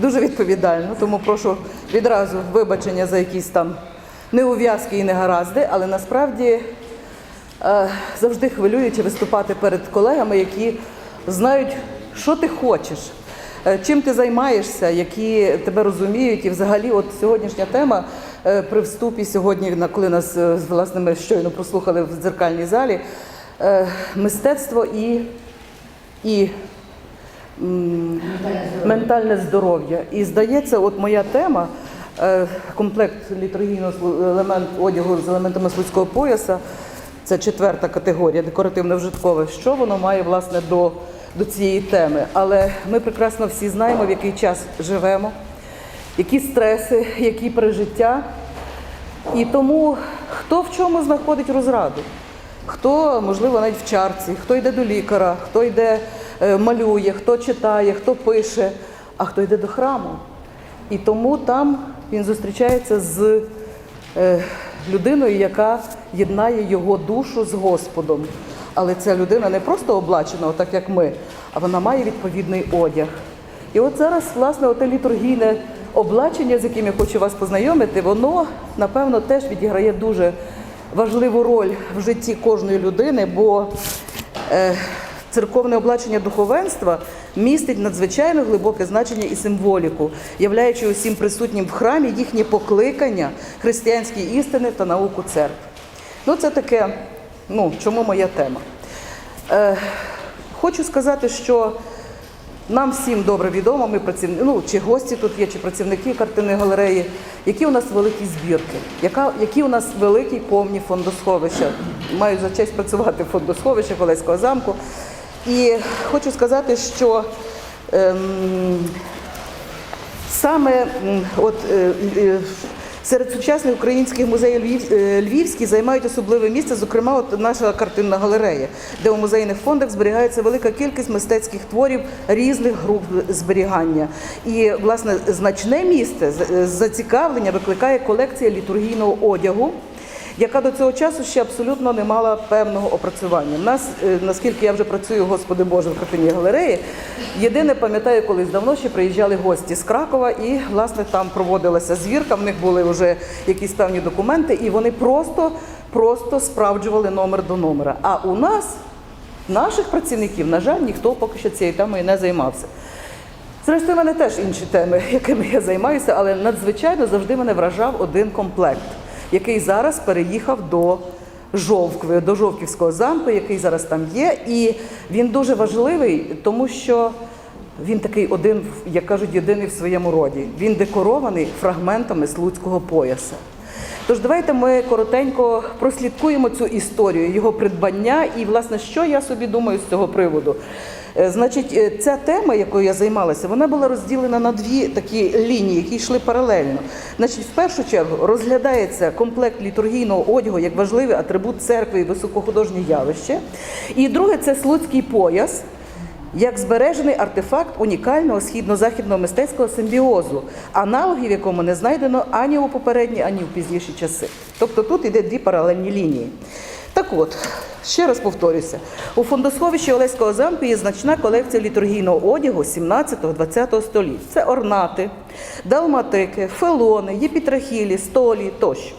дуже відповідально, тому прошу відразу вибачення за якісь там неув'язки і негаразди, але насправді е, завжди хвилююче виступати перед колегами, які знають, що ти хочеш, е, чим ти займаєшся, які тебе розуміють. І взагалі, от сьогоднішня тема е, при вступі сьогодні, коли нас власне ми щойно прослухали в дзеркальній залі, мистецтво і, і ментальне здоров'я. І здається, от моя тема. е, Комплект літургійного елемент одягу з елементами слуцького пояса це четверта категорія, декоративно-вжиткове. Що воно має власне до, до цієї теми? Але ми прекрасно всі знаємо, в який час живемо, які стреси, які пережиття. І тому хто в чому знаходить розраду? Хто, можливо, навіть в чарці, хто йде до лікаря, хто йде малює, хто читає, хто пише, а хто йде до храму. І тому там він зустрічається з е, людиною, яка єднає його душу з Господом. Але ця людина не просто облачена, так як ми, а вона має відповідний одяг. І от зараз, власне, оте літургійне облачення, з яким я хочу вас познайомити, воно, напевно, теж відіграє дуже важливу роль в житті кожної людини, бо е, церковне облачення духовенства містить надзвичайно глибоке значення і символіку, являючи усім присутнім в храмі їхнє покликання християнській істини та науку церкви. Ну, це таке, ну, чому моя тема. Е, хочу сказати, що нам всім добре відомо, ми працівники, ну чи гості тут є, чи працівники картинної галереї, які у нас великі збірки, яка, які у нас великі повні фондосховища. Маю за честь працювати в фондосховищах Олеського замку. І хочу сказати, що ем, саме от, е, е, серед сучасних українських музеїв Львів, е, Львівські займають особливе місце, зокрема, от наша картинна галерея, де у музейних фондах зберігається велика кількість мистецьких творів різних груп зберігання. І, власне, значне місце зацікавлення викликає колекція літургійного одягу яка до цього часу ще абсолютно не мала певного опрацювання. У нас, е, наскільки я вже працюю, Господи Боже, в картині галереї, єдине пам'ятаю, колись давно ще приїжджали гості з Кракова, і власне там проводилася звірка. В них були вже якісь певні документи, і вони просто, просто справджували номер до номера. А у нас, наших працівників, на жаль, ніхто поки що цією темою не займався. Зрештою, в мене теж інші теми, якими я займаюся, але надзвичайно завжди мене вражав один комплект, який зараз переїхав до Жовкви, до Жовківського замку, який зараз там є. І він дуже важливий, тому що він такий один, як кажуть, єдиний в своєму роді. Він декорований фрагментами Слуцького пояса. Тож давайте ми коротенько прослідкуємо цю історію, його придбання і, власне, що я собі думаю з цього приводу. Е, Значить, е, ця тема, якою я займалася, вона була розділена на дві такі лінії, які йшли паралельно. Значить, в першу чергу розглядається комплект літургійного одягу як важливий атрибут церкви і високохудожнє явище. І друге це слуцький пояс як збережений артефакт унікального східно-західного мистецького симбіозу, аналогів якому не знайдено ані у попередні, ані в пізніші часи. Тобто тут йде дві паралельні лінії. Так от, ще раз повторюся, у фондосховищі Олеського замку є значна колекція літургійного одягу 17-20 століть. Це орнати, далматики, фелони, єпітрахілі, столі тощо.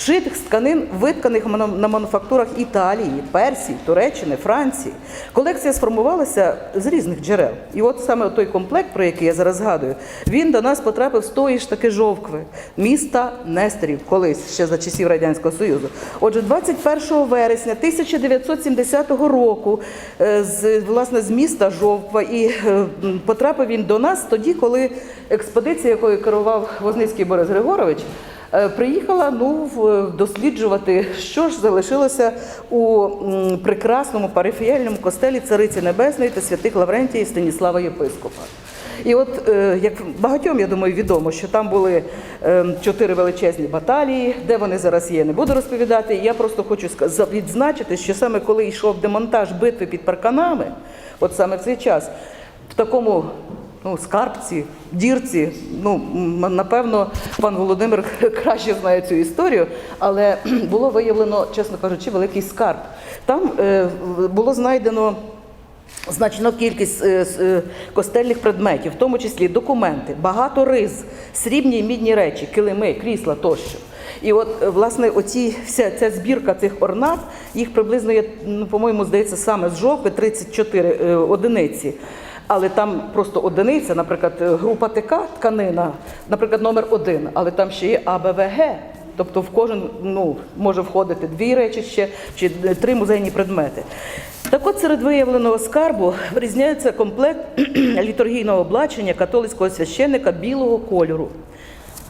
Шитих з тканин, витканих на мануфактурах Італії, Персії, Туреччини, Франції. Колекція сформувалася з різних джерел. І от саме той комплект, про який я зараз згадую, він до нас потрапив з тої ж таки жовкви, міста Нестерів, колись ще за часів Радянського Союзу. Отже, 21 вересня 1970 року е, з, власне, з міста Жовква і е, потрапив він до нас тоді, коли експедиція, якою керував Возницький Борис Григорович, Приїхала ну, досліджувати, що ж залишилося у прекрасному парафіяльному костелі Цариці Небесної та святих Лаврентія і Станіслава Єпископа. І от, е, як багатьом, я думаю, відомо, що там були е, чотири величезні баталії, де вони зараз є, не буду розповідати. Я просто хочу відзначити, що саме коли йшов демонтаж битви під парканами, от саме в цей час, в такому ну, скарбці, дірці. Ну, напевно, пан Володимир краще знає цю історію, але було виявлено, чесно кажучи, великий скарб. Там е, було знайдено Значна кількість е, е, костельних предметів, в тому числі документи, багато риз, срібні і мідні речі, килими, крісла тощо. І от, власне, оці, вся ця збірка цих орнат, їх приблизно є, ну, по-моєму, здається, саме з жовтви 34 е, одиниці. Але там просто одиниця, наприклад, група ТК тканина, наприклад, номер один, але там ще є АБВГ. Тобто в кожен ну, може входити дві речі ще чи три музейні предмети. Так от серед виявленого скарбу вирізняється комплект літургійного облачення католицького священника білого кольору.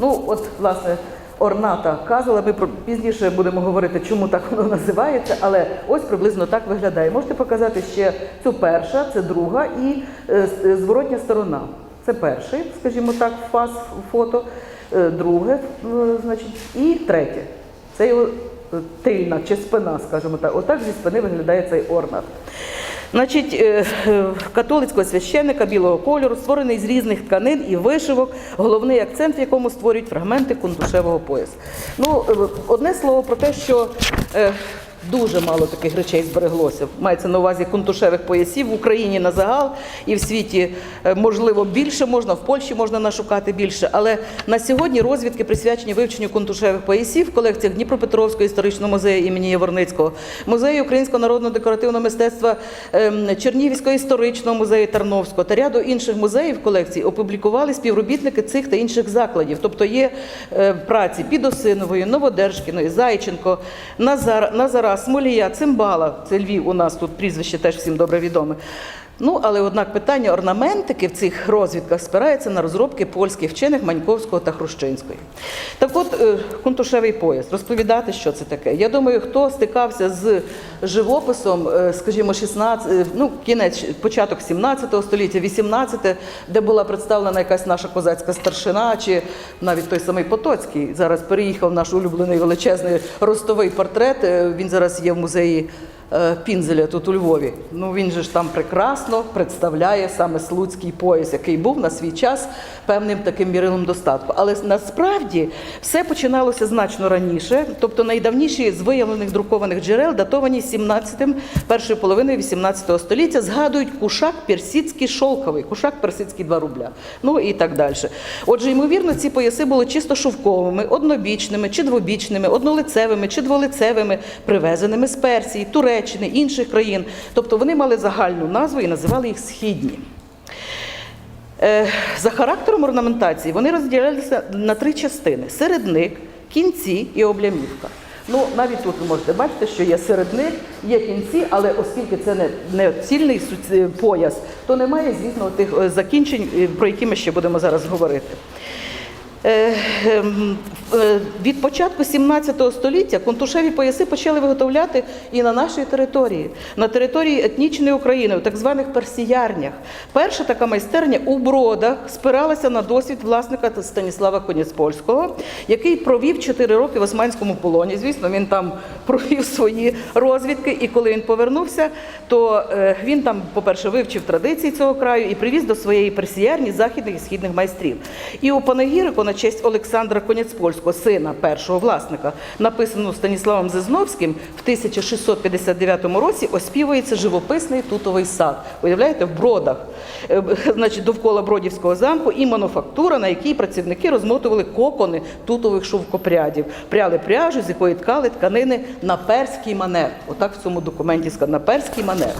Ну, от, власне, орната казала, ми про- пізніше будемо говорити, чому так воно називається, але ось приблизно так виглядає. Можете показати ще цю перша, це друга і е, е, зворотня сторона. Це перший, скажімо так, фаз фото, е, друге, значить, і третє. Це його тильна чи спина, скажімо так. Отак зі спини виглядає цей орнат. Значить, е, е, католицького священника білого кольору, створений з різних тканин і вишивок, головний акцент, в якому створюють фрагменти кунтушевого поясу. Ну, е, одне слово про те, що дуже мало таких речей збереглося. Мається на увазі кунтушевих поясів в Україні на загал і в світі, е, можливо, більше можна, в Польщі можна нашукати більше. Але на сьогодні розвідки присвячені вивченню кунтушевих поясів в колекціях Дніпропетровського історичного музею імені Яворницького, музею українського народного декоративного мистецтва ем, Чернігівського історичного музею Тарновського та ряду інших музеїв колекцій опублікували співробітники цих та інших закладів. Тобто є е, праці Підосинової, Новодержкіної, Зайченко, Назар, Назара, Смолія, Цимбала. Це Львів у нас тут прізвище теж всім добре відоме. Ну, але однак питання орнаментики в цих розвідках спирається на розробки польських вчених Маньковського та Хрущинської. Так от, е, кунтушевий пояс, розповідати, що це таке. Я думаю, хто стикався з живописом, е, скажімо, 16, е, ну, кінець, початок 17 століття, 18, де була представлена якась наша козацька старшина, чи навіть той самий Потоцький. Зараз переїхав наш улюблений величезний ростовий портрет. е, Він зараз є в музеї е, Пінзеля тут у Львові. Ну він же ж там прекрасно представляє саме слуцький пояс, який був на свій час певним таким мірилом достатку. Але насправді все починалося значно раніше, тобто найдавніші з виявлених друкованих джерел датовані 17-м, першою половиною 18 століття, згадують кушак персидський шовковий, кушак персидський 2 рубля. Ну і так далі. Отже, ймовірно, ці пояси були чисто шовковими, однобічними чи двобічними, однолицевими чи дволицевими, привезеними з Персії, Туреччини, інших країн. Тобто вони мали загальну назву і називали їх східні. Е, За характером орнаментації вони розділялися на три частини: середник, кінці і облямівка. Ну, навіть тут ви можете бачити, що є середник, є кінці, але оскільки це не, не цільний е, пояс, то немає, звісно, тих е, закінчень, про які ми ще будемо зараз говорити. Е, ем, е, Від початку 17 століття контушеві пояси почали виготовляти і на нашій території, на території етнічної України, у так званих персіярнях. Перша така майстерня у Бродах спиралася на досвід власника Станіслава Коняцпольського, який провів 4 роки в османському полоні. Звісно, він там провів свої розвідки, і коли він повернувся, то е, він там, по-перше, вивчив традиції цього краю і привіз до своєї персіярні західних і східних майстрів. І у панегірику на честь Олександра Коняцпольського, сина першого власника, написану Станіславом Зизновським в 1659 році, оспівується живописний тутовий сад. Уявляєте, в бродах, Е, значить, довкола Бродівського замку і мануфактура, на якій працівники розмотували кокони тутових шовкопрядів, пряли пряжу, з якої ткали тканини на перський манер. Отак в цьому документі сказано, на перський манер.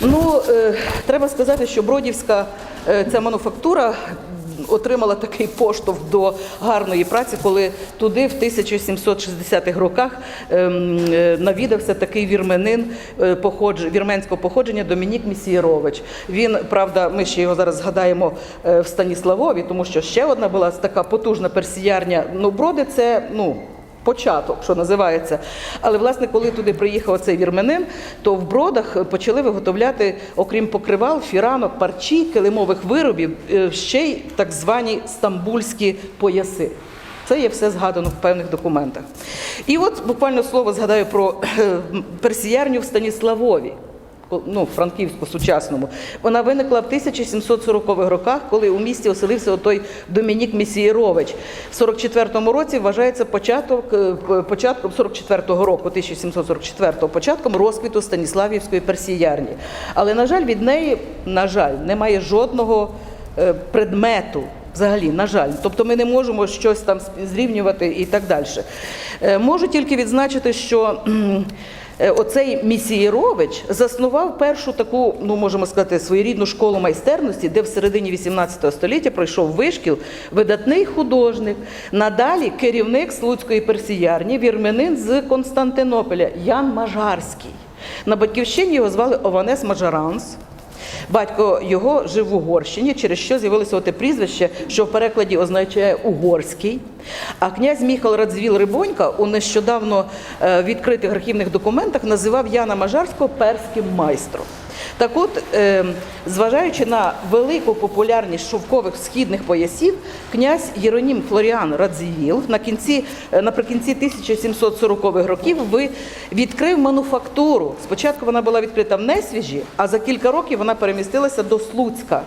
Ну, е, треба сказати, що Бродівська е, ця мануфактура отримала такий поштовх до гарної праці, коли туди в 1760-х роках ем, е, навідався такий вірменин е, вірменського походження Домінік Місієрович. Він, правда, ми ще його зараз згадаємо е, в Станіславові, тому що ще одна була така потужна персіярня. Ну, броди це ну. Початок, що називається. Але власне, коли туди приїхав цей вірменин, то в бродах почали виготовляти, окрім покривал, фіранок, парчі, килимових виробів, е, ще й так звані стамбульські пояси. Це є все згадано в певних документах. І от буквально слово згадаю про е, персіярню в Станіславові. Ну, Франківську сучасному, вона виникла в 1740-х роках, коли у місті оселився той Домінік Місієрович. В 44-му році вважається початок, е, початком 44-го року, 1744-го, початком розквіту Станіславівської персіярні. Але, на жаль, від неї, на жаль, немає жодного е, предмету. Взагалі, на жаль, тобто ми не можемо щось там зрівнювати і так далі. Е, Можу тільки відзначити, що оцей Місієрович заснував першу таку, ну можемо сказати, своєрідну школу майстерності, де в середині 18 століття пройшов вишкіл видатний художник, надалі керівник Слуцької персіярні, вірменин з Константинополя Ян Мажарський. На батьківщині його звали Ованес Мажаранс. Батько його жив в Угорщині, через що з'явилося оте прізвище, що в перекладі означає угорський. А князь Міхал Радзвіл Рибонька у нещодавно е, відкритих архівних документах називав Яна Мажарського перським майстром. Так от, е, зважаючи на велику популярність шовкових східних поясів, князь Єронім Флоріан Радзівіл на кінці, е, наприкінці 1740-х років відкрив мануфактуру. Спочатку вона була відкрита в Несвіжі, а за кілька років вона перемістилася до Слуцька.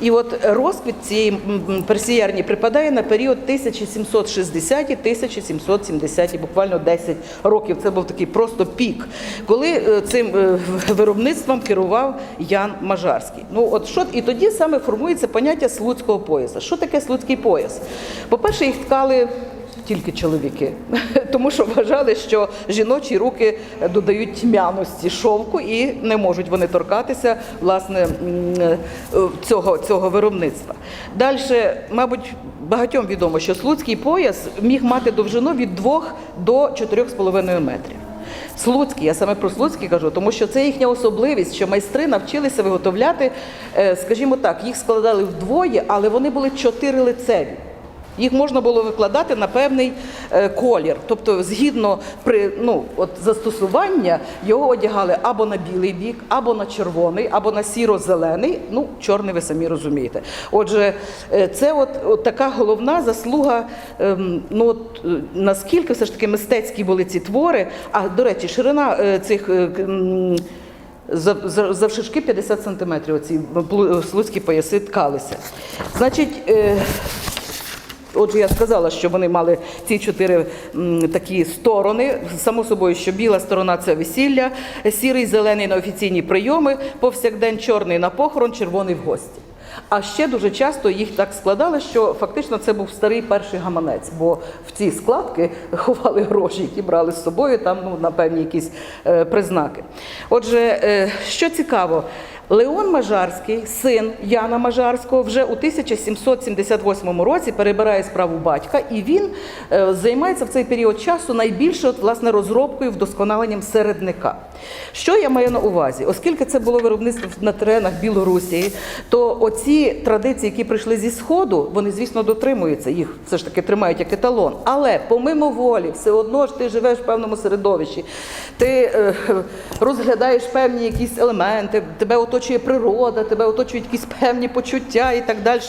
І от розквіт цієї персіярні припадає на період 1760-1770, буквально 10 років. Це був такий просто пік, коли е, цим е, виробництвом керував Ян Мажарський. Ну от що і тоді саме формується поняття слуцького пояса. Що таке слуцький пояс? По-перше, їх ткали. Тільки чоловіки, тому що вважали, що жіночі руки додають тьмяності шовку і не можуть вони торкатися власне е, цього, цього виробництва. Далі, мабуть, багатьом відомо, що слуцький пояс міг мати довжину від 2 до 4,5 метрів. Слуцький, я саме про Слуцький кажу, тому що це їхня особливість, що майстри навчилися виготовляти, е, скажімо так, їх складали вдвоє, але вони були чотирилицеві. Їх можна було викладати на певний е, колір, тобто згідно при ну от застосування його одягали або на білий бік, або на червоний, або на сіро-зелений. Ну, чорний ви самі розумієте. Отже, е, це от, от така головна заслуга. ем, ну от е, наскільки все ж таки мистецькі були ці твори. А до речі, ширина цих. е, к- за- за- 50 сантиметрів оці слуцькі пояси ткалися. Значить, Отже, я сказала, що вони мали ці чотири м, такі сторони. Само собою, що біла сторона це весілля, сірий, зелений на офіційні прийоми, повсякдень чорний на похорон, червоний в гості. А ще дуже часто їх так складали, що фактично це був старий перший гаманець, бо в ці складки ховали гроші, які брали з собою там ну, на певні якісь е, признаки. Отже, е, що цікаво, Леон Мажарський, син Яна Мажарського, вже у 1778 році перебирає справу батька, і він е, займається в цей період часу найбільше от, власне розробкою, вдосконаленням середника. Що я маю на увазі? Оскільки це було виробництво на теренах Білорусі, то оці традиції, які прийшли зі сходу, вони звісно дотримуються, їх все ж таки тримають як еталон. Але помимо волі, все одно ж ти живеш в певному середовищі, ти е, розглядаєш певні якісь елементи, тебе оточує природа, тебе оточують якісь певні почуття і так далі.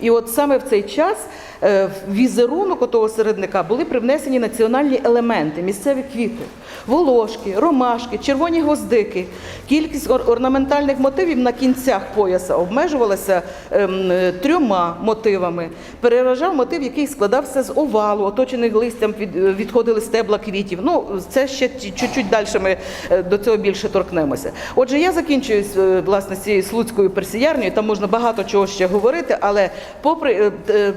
І от саме в цей час в візерунок отого середника були привнесені національні елементи, місцеві квіти, волошки, ромашки, червоні гвоздики. Кількість ор- орнаментальних мотивів на кінцях пояса обмежувалася ем, е, трьома мотивами. Переважав мотив, який складався з овалу, оточених листям від, е, відходили стебла квітів. Ну, це ще чуть-чуть далі ми е, до цього більше торкнемося. Отже, я закінчую е, власне цією слуцькою персіярнею, там можна багато чого ще говорити, але попри е,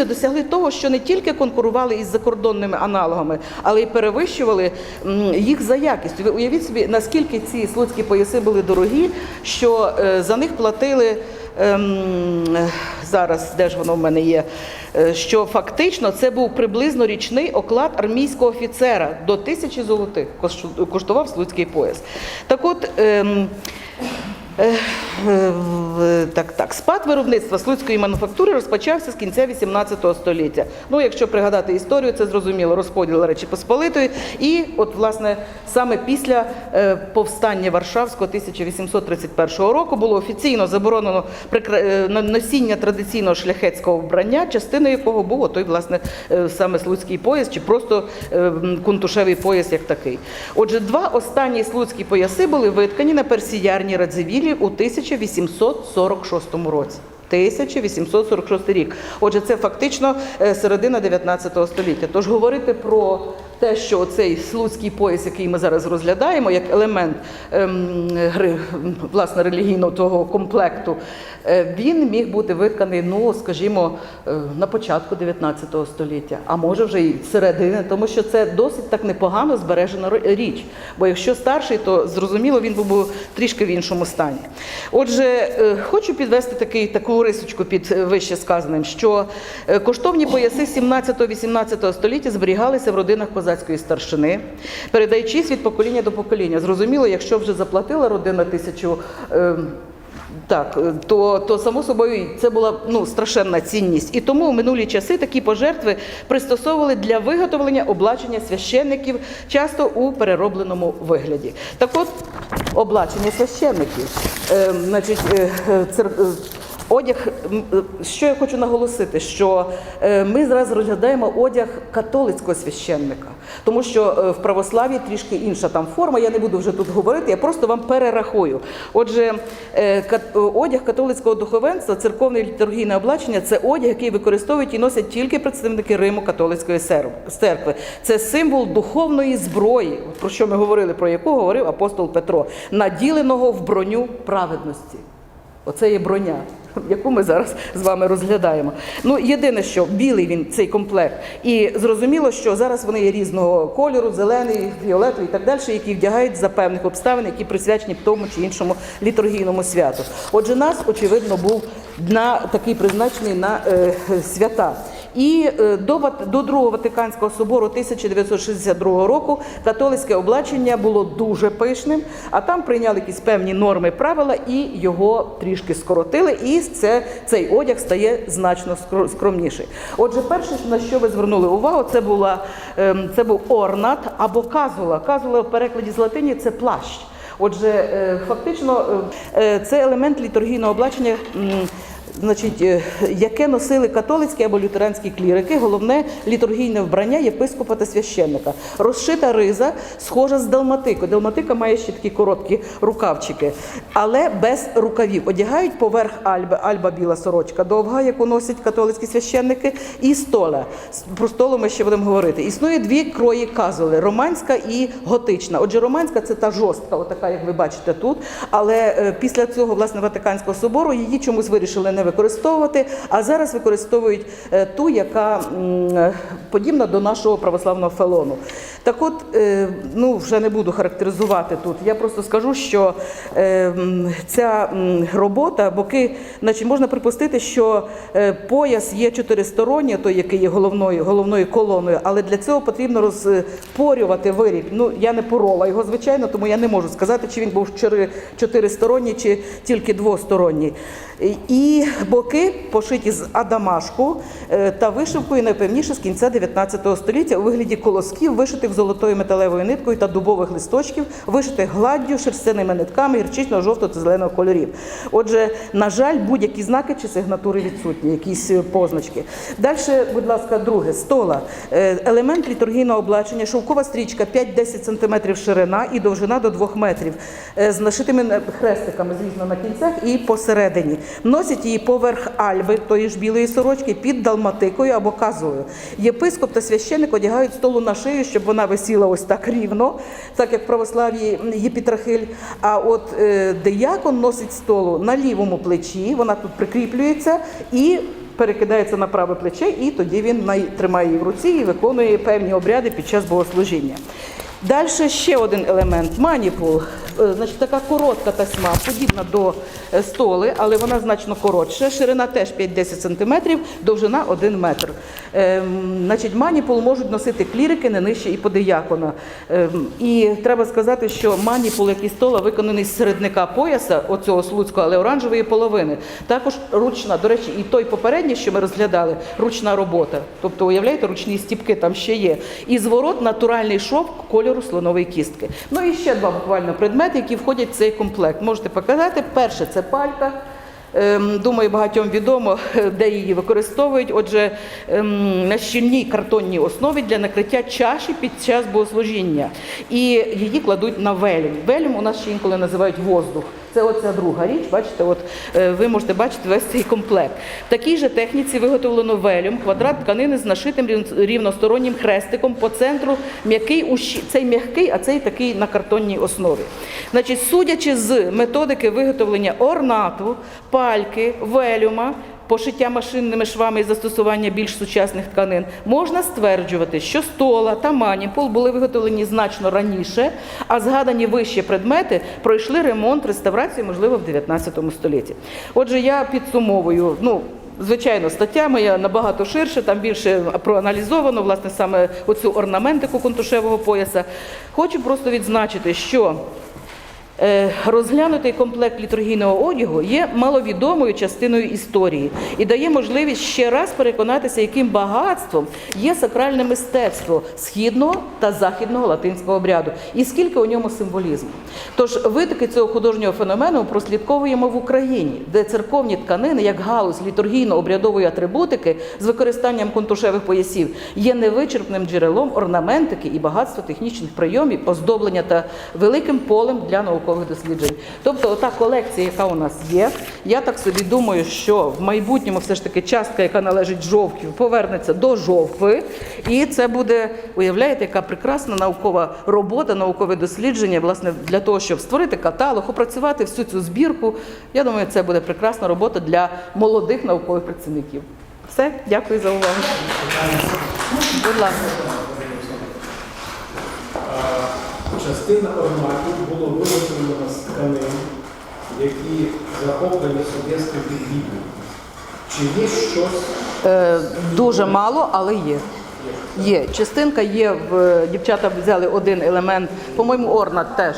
е, досягли того, що не тільки конкурували із закордонними аналогами, але й перевищували їх за якістю. Ви уявіть собі, наскільки ці слуцькі пояси були дорогі, що е, за них платили. ем, Зараз де ж воно в мене є? Е, Що фактично це був приблизно річний оклад армійського офіцера до тисячі золотих коштував слуцький пояс. Так от. Так, так, спад виробництва слуцької мануфактури розпочався з кінця 18 століття. Ну, якщо пригадати історію, це зрозуміло розподіл Речі Посполитої. І от, власне, саме після е, повстання Варшавського 1831 року було офіційно заборонено е, носіння традиційного шляхетського вбрання, частиною якого був той, власне, е, саме слуцький пояс, чи просто кунтушевий пояс як такий. Отже, два останні слуцькі пояси були виткані на персіярні персіярній Радзивіллі у 1846 році. 1846 рік. Отже, це фактично е, середина 19 століття. Тож говорити про те, що цей слуцький пояс, який ми зараз розглядаємо, як елемент ем, власне релігійного того комплекту, е, він міг бути витканий, ну скажімо, е, на початку 19 століття, а може вже і середини, тому що це досить так непогано збережена річ. Бо якщо старший, то зрозуміло він був трішки в іншому стані. Отже, е, хочу підвести такий таку рисочку під вище сказаним, що коштовні пояси 17-18 століття зберігалися в родинах козацької старшини, передаючись від покоління до покоління. Зрозуміло, якщо вже заплатила родина тисячу. е, так, то, то само собою це була ну, страшенна цінність. І тому в минулі часи такі пожертви пристосовували для виготовлення облачення священників, часто у переробленому вигляді. Так от, облачення священників. Е, значить, е, е, цер- Одяг, е, що я хочу наголосити, що е, ми зараз розглядаємо одяг католицького священника, тому що е, в православі трішки інша там форма. Я не буду вже тут говорити, я просто вам перерахую. Отже, одяг католицького духовенства, церковне літургійне облачення це одяг, який використовують і носять тільки представники Риму католицької церкви. Це символ духовної зброї, про що ми говорили, про яку говорив апостол Петро, наділеного в броню праведності. Оце є броня, яку ми зараз з вами розглядаємо. Ну, єдине, що білий він цей комплект. І зрозуміло, що зараз вони є різного кольору, зелений, фіолетовий і так далі, які вдягають за певних обставин, які присвячені тому чи іншому літургійному святу. Отже, нас, очевидно, був на такий призначений на е, свята. І е, до, до Другого Ватиканського собору 1962 року католицьке облачення було дуже пишним, а там прийняли якісь певні норми правила і його трішки скоротили, і це, цей одяг стає значно скромніший. Отже, перше, на що ви звернули увагу, це, була, ем, це був орнат або казула. Казула в перекладі з латині це плащ. Отже, е, фактично е, це елемент літургійного облачення. Значить, е, яке носили католицькі або лютеранські клірики, головне літургійне вбрання єпископа та священника. Розшита риза, схожа з далматикою. Далматика має ще такі короткі рукавчики, але без рукавів. Одягають поверх альби, альба біла сорочка довга, яку носять католицькі священники, і стола. Про столу ми ще будемо говорити. Існує дві крої казули: романська і готична. Отже, романська це та жорстка, отака, як ви бачите тут. Але е, після цього, власне, Ватиканського собору її чомусь вирішили не використовувати, а зараз використовують е, ту, яка е, подібна до нашого православного фелону. Так от, е, ну вже не буду характеризувати тут. Я просто скажу, що ця робота, боки, значить, можна припустити, що пояс є чотиристоронній, той, який є головною, головною колоною, але для цього потрібно розпорювати виріб. Ну, я не порола його, звичайно, тому я не можу сказати, чи він був чотири- чотиристоронній, чи тільки двосторонній. І боки пошиті з адамашку е, та вишивкою найпевніше з кінця 19 століття у вигляді колосків, вишитих золотою металевою ниткою та дубових листочків, вишитих гладдю, шерстяними нитками гірчичного, жовтого та зеленого кольорів. Отже, на жаль, будь-які знаки чи сигнатури відсутні, якісь е, позначки. Далі, будь ласка, друге стола. Е, Елемент літургійного облачення, шовкова стрічка 5-10 см ширина і довжина до 2 метрів з нашитими хрестиками, звісно, на кінцях і посередині. Носять її поверх альби, тої ж білої сорочки, під далматикою або казою. Єпископ та священик одягають столу на шию, щоб вона висіла ось так рівно, так як в православ'ї є Пітрахиль. А от е, диякон носить столу на лівому плечі, вона тут прикріплюється і перекидається на праве плече, і тоді він тримає її в руці і виконує певні обряди під час богослужіння. Далі ще один елемент маніпул. Е, Значить, така коротка тасьма, подібна до е, столи, але вона значно коротша. Ширина теж 5-10 см, довжина 1 метр. Ем, Значить, маніпул можуть носити клірики не нижче і подиякона. Ем, І треба сказати, що маніпул, як і стола, виконаний з середника пояса, оцього слуцького, але оранжевої половини. Також ручна, до речі, і той попередній, що ми розглядали, ручна робота. Тобто, уявляєте, ручні стіпки там ще є. І зворот натуральний шовк кольору слонової кістки. Ну і ще два буквально предмети, які входять в цей комплект. Можете показати. Перше це палька. Ем, Думаю, багатьом відомо, де її використовують. Отже, ем, на щільній картонній основі для накриття чаші під час богослужіння. І її кладуть на велюм. Велюм у нас ще інколи називають воздух. Це оця друга річ. Бачите, от е, ви можете бачити весь цей комплект. В такій же техніці виготовлено велюм, квадрат тканини з нашитим рівностороннім хрестиком по центру м'який ущі- цей м'який, а цей такий на картонній основі. Значить, судячи з методики виготовлення орнату, пальки, велюма. Пошиття машинними швами і застосування більш сучасних тканин можна стверджувати, що стола та маніпул були виготовлені значно раніше, а згадані вище предмети пройшли ремонт, реставрацію, можливо, в 19 столітті. Отже, я підсумовую. Ну, Звичайно, стаття моя набагато ширше, там більше проаналізовано, власне, саме оцю орнаментику контушевого пояса. Хочу просто відзначити, що Розглянутий комплект літургійного одягу є маловідомою частиною історії і дає можливість ще раз переконатися, яким багатством є сакральне мистецтво східного та західного латинського обряду, і скільки у ньому символізму. Тож витоки цього художнього феномену прослідковуємо в Україні, де церковні тканини, як галузь літургійно-обрядової атрибутики з використанням контушевих поясів, є невичерпним джерелом орнаментики і багатства технічних прийомів, оздоблення та великим полем для наукових досліджень. Тобто, ота колекція, яка у нас є, я так собі думаю, що в майбутньому все ж таки частка, яка належить жовків, повернеться до жовкви, і це буде, уявляєте, яка прекрасна наукова робота, наукове дослідження, власне, для того, щоб створити каталог, опрацювати всю цю збірку. Я думаю, це буде прекрасна робота для молодих наукових працівників. Все, дякую за увагу. Будь ласка. Частина орнаменту було виготовлено з тканин, які захоплені совєтським підвіддям. Чи є щось Е, дуже мало, але є. Є. Частинка є в дівчата взяли один елемент, по-моєму, орнат теж.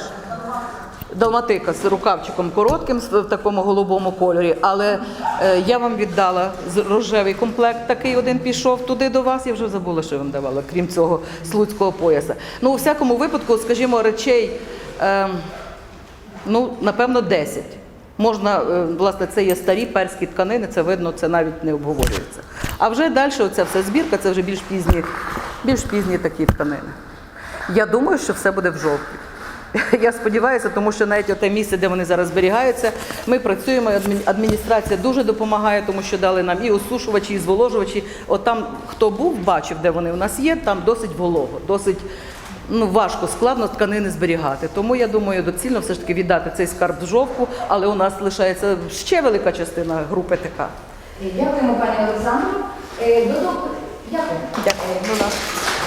Далматика з рукавчиком коротким в такому голубому кольорі, але е, я вам віддала рожевий комплект. Такий один пішов туди до вас. Я вже забула, що я вам давала, крім цього слуцького пояса. Ну, у всякому випадку, скажімо, речей, е, ну, напевно, 10. Можна, е, власне, це є старі перські тканини, це видно, це навіть не обговорюється. А вже далі оця вся збірка, це вже більш пізні, більш пізні такі тканини. Я думаю, що все буде в жовтні. Я сподіваюся, тому що навіть те місце, де вони зараз зберігаються, ми працюємо. адмін- Адміністрація дуже допомагає, тому що дали нам і осушувачі, і зволожувачі. От там, хто був, бачив, де вони у нас є, там досить волого, досить ну, важко, складно тканини зберігати. Тому я думаю, доцільно все ж таки віддати цей скарб в жовтку, але у нас лишається ще велика частина групи ТК. Дякуємо, пані Олександру. Е, дякую. Дякую. Е,